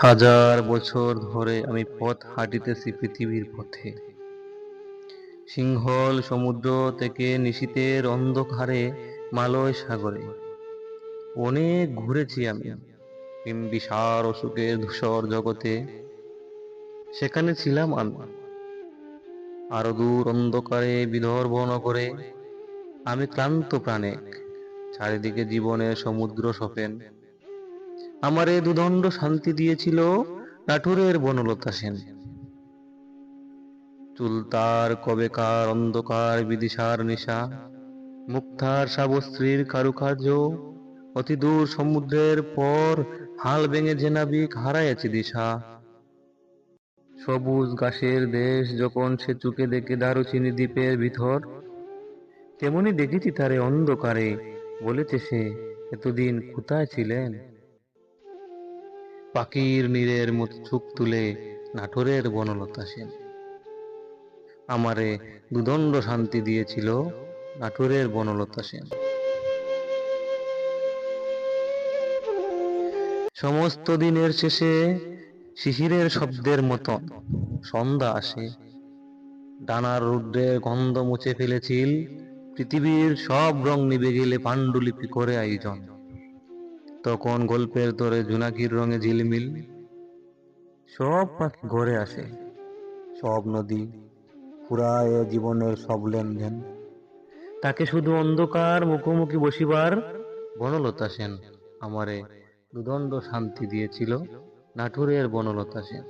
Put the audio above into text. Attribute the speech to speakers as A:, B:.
A: হাজার বছর ধরে আমি পথ হাঁটিতেছি পৃথিবীর পথে। সিংহল সমুদ্র থেকে নিশীতের অন্ধকারে মালয় সাগরে। অনেক ঘুরেছি আমি বিশার অসুখের ধূসর জগতে। সেখানে ছিলাম আমি। আরও দূর অন্ধকারে বিদর্ভ নগরে আমি ক্লান্ত প্রাণে। চারিদিকে জীবনের সমুদ্র সপেন। আমারে দুদণ্ড শান্তি দিয়েছিল নাটুরের বনলতা সেন। চুলতার কবেকার অন্ধকার বিদিশার নিশা, মুক্তার সাবস্ত্রীর কারুকার্য, অতি দূর সমুদ্রের পর হাল ভেঙে জেনাবিক হারাইয়াছে দিশা। সবুজ ঘাসের দেশ যখন সে চুকে দেখে দারুচিনি দ্বীপের ভিতর, তেমনি দেখেছি তারে অন্ধকারে, বলেছে সে, এতদিন কোথায় ছিলেন? পাখির নীরের মতো চোখ তুলে নাটোরের বনলতা সেন। আমারে দুদণ্ড শান্তি দিয়েছিল নাটোরের বনলতা সেন। সমস্ত দিনের শেষে শিশিরের শব্দের মতন সন্ধ্যা আসে। ডানার রুদ্রের গন্ধ মুছে ফেলেছিল পৃথিবীর সব রং নিভে গেলে পাণ্ডুলিপি করে আয়োজন। তখন গল্পের তোরে জোনাকির রঙে ঝিলমিল। সব পাখি ঘরে আসে। সব নদী ফুরায় জীবনের সব লেনদেন। তাকে শুধু অন্ধকার মুখোমুখি বসিবার বনলতা সেন আমারে দুদণ্ড শান্তি দিয়েছিল নাটুরের বনলতা সেন।